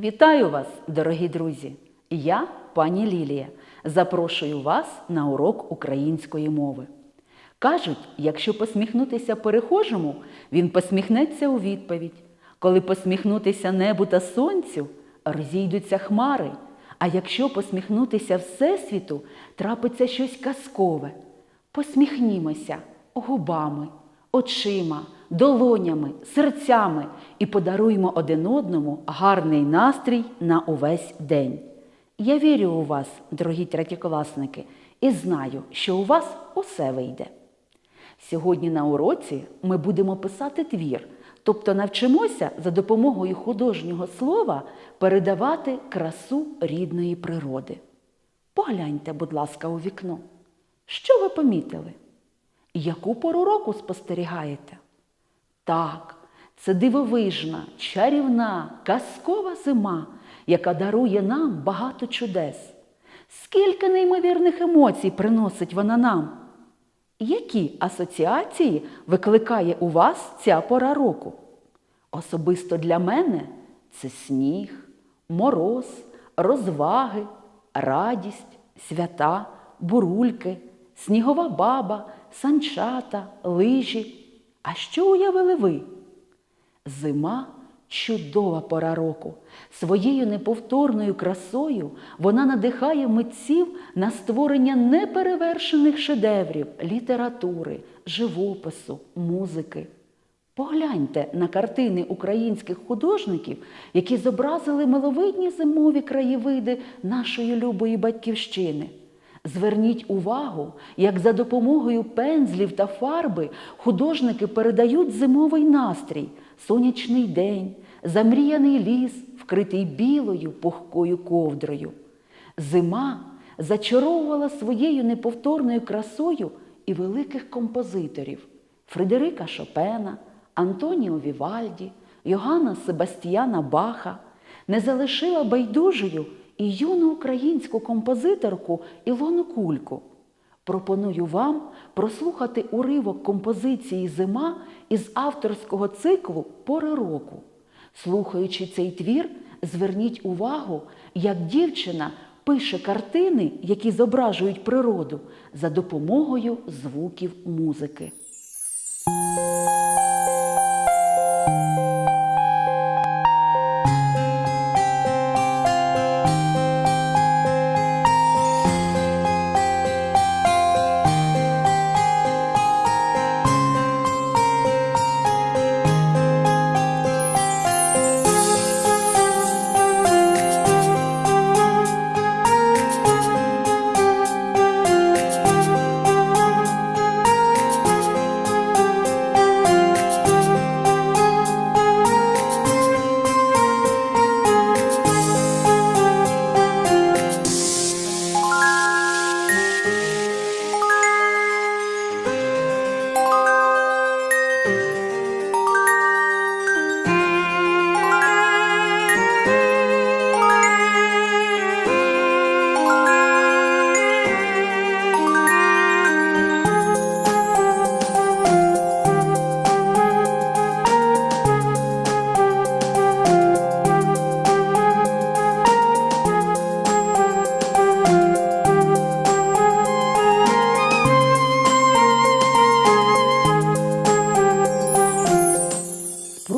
Вітаю вас, дорогі друзі! Я, пані Лілія, запрошую вас на урок української мови. Кажуть, якщо посміхнутися перехожому, він посміхнеться у відповідь. Коли посміхнутися небу та сонцю, розійдуться хмари. А якщо посміхнутися Всесвіту, трапиться щось казкове. Посміхнімося губами, очима, долонями, серцями і подаруємо один одному гарний настрій на увесь день. Я вірю у вас, дорогі третєкласники, і знаю, що у вас усе вийде. Сьогодні на уроці ми будемо писати твір, тобто навчимося за допомогою художнього слова передавати красу рідної природи. Погляньте, будь ласка, у вікно. Що ви помітили? Яку пору року спостерігаєте? Так, це дивовижна, чарівна, казкова зима, яка дарує нам багато чудес. Скільки неймовірних емоцій приносить вона нам? Які асоціації викликає у вас ця пора року? Особисто для мене це сніг, мороз, розваги, радість, свята, бурульки, снігова баба, санчата, лижі. А що уявили ви? Зима чудова пора року. Своєю неповторною красою вона надихає митців на створення неперевершених шедеврів літератури, живопису, музики. Погляньте на картини українських художників, які зобразили миловидні зимові краєвиди нашої любої батьківщини. Зверніть увагу, як за допомогою пензлів та фарби художники передають зимовий настрій, сонячний день, замріяний ліс, вкритий білою пухкою ковдрою. Зима зачаровувала своєю неповторною красою і великих композиторів Фредерика Шопена, Антоніо Вівальді, Йоганна Себастьяна Баха, не залишила байдужою і юну українську композиторку Ілону Кульку. Пропоную вам прослухати уривок композиції Зима із авторського циклу Пори року. Слухаючи цей твір, зверніть увагу, як дівчина пише картини, які зображують природу, за допомогою звуків музики.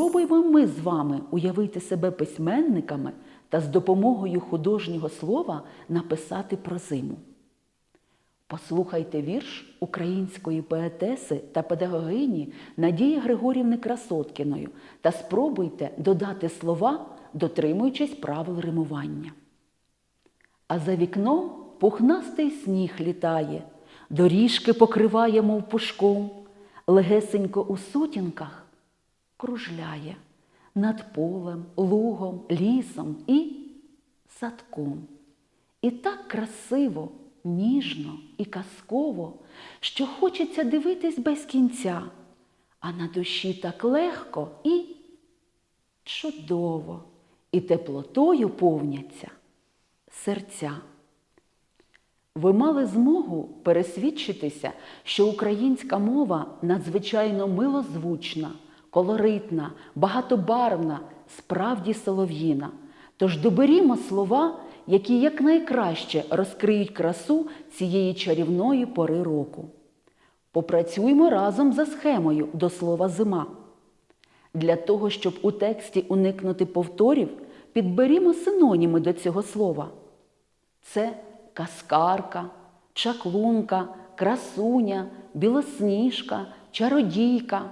Спробуємо ми з вами уявити себе письменниками та з допомогою художнього слова написати про зиму. Послухайте вірш української поетеси та педагогині Надії Григорівни Красоткіної та спробуйте додати слова, дотримуючись правил римування. А за вікном пухнастий сніг літає, доріжки покриває, мов пушком, легесенько у сутінках кружляє над полем, лугом, лісом і садком. І так красиво, ніжно і казково, що хочеться дивитись без кінця, а на душі так легко і чудово, і теплотою повняться серця. Ви мали змогу пересвідчитися, що українська мова надзвичайно милозвучна, колоритна, багатобарвна, справді солов'їна. Тож доберімо слова, які якнайкраще розкриють красу цієї чарівної пори року. Попрацюймо разом за схемою до слова зима. Для того, щоб у тексті уникнути повторів, підберімо синоніми до цього слова. Це каскарка, чаклунка, красуня, білосніжка, чародійка.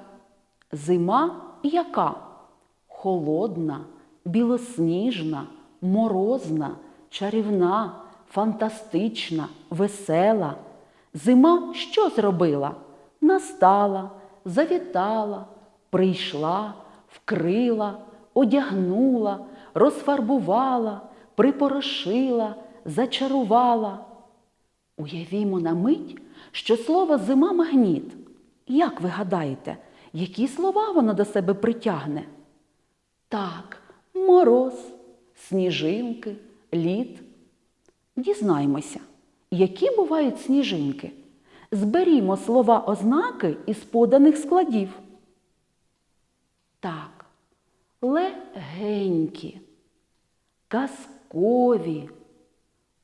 Зима яка? Холодна, білосніжна, морозна, чарівна, фантастична, весела. Зима що зробила? Настала, завітала, прийшла, вкрила, одягнула, розфарбувала, припорошила, зачарувала. Уявімо на мить, що слово зима магніт. Як ви гадаєте, які слова воно до себе притягне? Так, мороз, сніжинки, лід. Дізнаймося, які бувають сніжинки. Зберімо слова ознаки із поданих складів. Так, легенькі, казкові,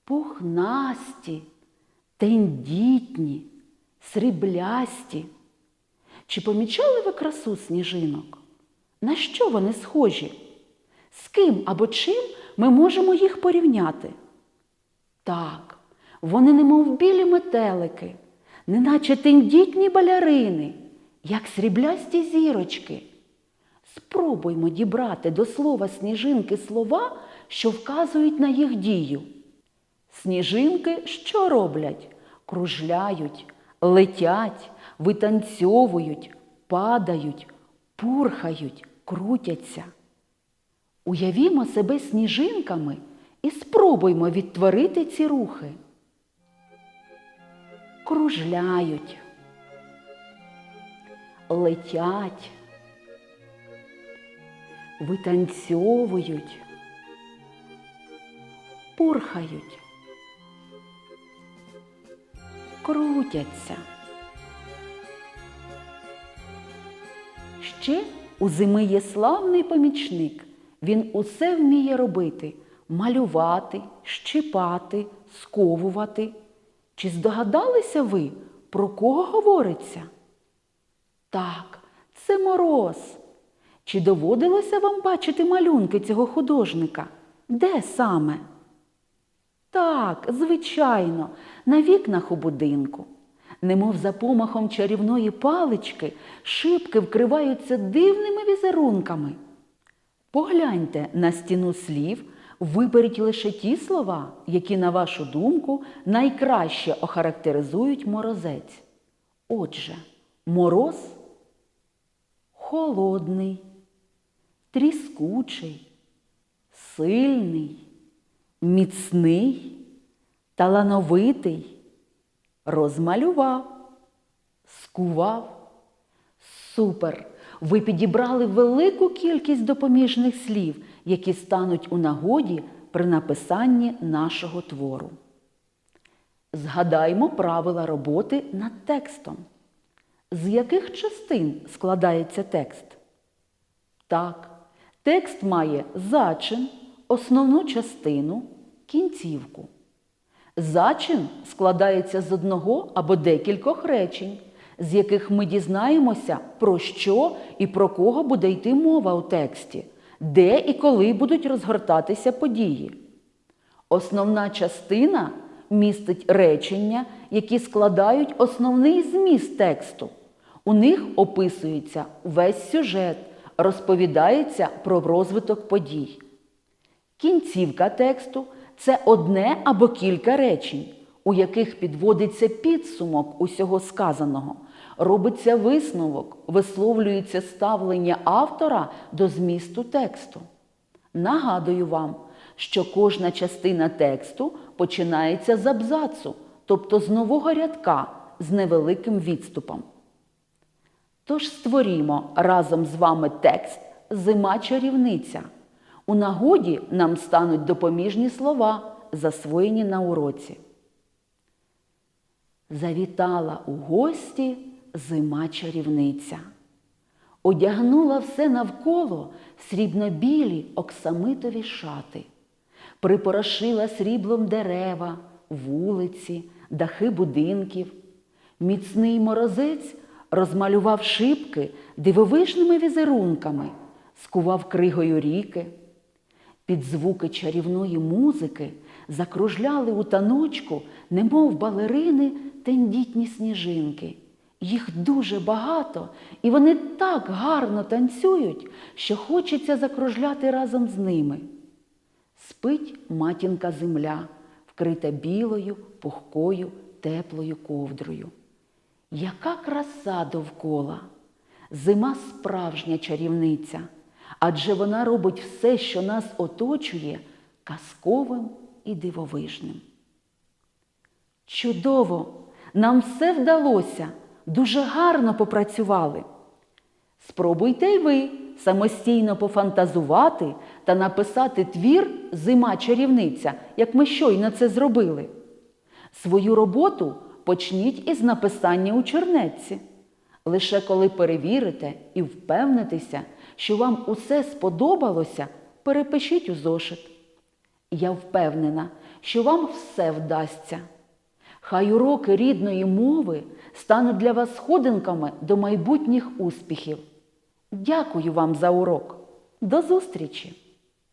пухнасті, тендітні, сріблясті. Чи помічали ви красу сніжинок? На що вони схожі? З ким або чим ми можемо їх порівняти? Так, вони немов білі метелики, неначе тендітні балярини, як сріблясті зірочки. Спробуймо дібрати до слова сніжинки слова, що вказують на їх дію. Сніжинки що роблять? Кружляють, летять, витанцьовують, падають, пурхають, крутяться. Уявімо себе сніжинками і спробуймо відтворити ці рухи. Кружляють, летять, витанцьовують, пурхають, крутяться. Ще у зими є славний помічник. Він усе вміє робити малювати, щипати, сковувати. Чи здогадалися ви, про кого говориться? Так, це мороз. Чи доводилося вам бачити малюнки цього художника? Де саме? Так, звичайно, на вікнах у будинку. Немов за помахом чарівної палички, шибки вкриваються дивними візерунками. Погляньте на стіну слів, виберіть лише ті слова, які, на вашу думку, найкраще охарактеризують морозець. Отже, мороз холодний, тріскучий, сильний, міцний, талановитий, розмалював, скував. Супер! Ви підібрали велику кількість допоміжних слів, які стануть у нагоді при написанні нашого твору. Згадаймо правила роботи над текстом. З яких частин складається текст? Так, текст має зачин, основну частину, кінцівку. Зачин складається з одного або декількох речень, з яких ми дізнаємося, про що і про кого буде йти мова у тексті, де і коли будуть розгортатися події. Основна частина містить речення, які складають основний зміст тексту. У них описується весь сюжет, розповідається про розвиток подій. Кінцівка тексту це одне або кілька речень, у яких підводиться підсумок усього сказаного, робиться висновок, висловлюється ставлення автора до змісту тексту. Нагадую вам, що кожна частина тексту починається з абзацу, тобто з нового рядка з невеликим відступом. Тож створімо разом з вами текст Зима чарівниця. У нагоді нам стануть допоміжні слова, засвоєні на уроці. Завітала у гості зима чарівниця. Одягнула все навколо срібно-білі оксамитові шати. припорошила сріблом дерева, вулиці, дахи будинків. Міцний морозець розмалював шибки дивовижними візерунками, скував кригою ріки. Під звуки чарівної музики закружляли у таночку, немов балерини, тендітні сніжинки. Їх дуже багато, і вони так гарно танцюють, що хочеться закружляти разом з ними. Спить матінка земля, вкрита білою, пухкою, теплою ковдрою. Яка краса довкола! Зима справжня чарівниця, адже вона робить все, що нас оточує, казковим і дивовижним. Чудово! Нам все вдалося, дуже гарно попрацювали. Спробуйте й ви самостійно пофантазувати та написати твір Зима чарівниця, як ми щойно це зробили. Свою роботу почніть із написання у чернетці. Лише коли перевірите і впевнитеся, що вам усе сподобалося, перепишіть у зошит. Я впевнена, що вам все вдасться. Хай уроки рідної мови стануть для вас сходинками до майбутніх успіхів. Дякую вам за урок. До зустрічі!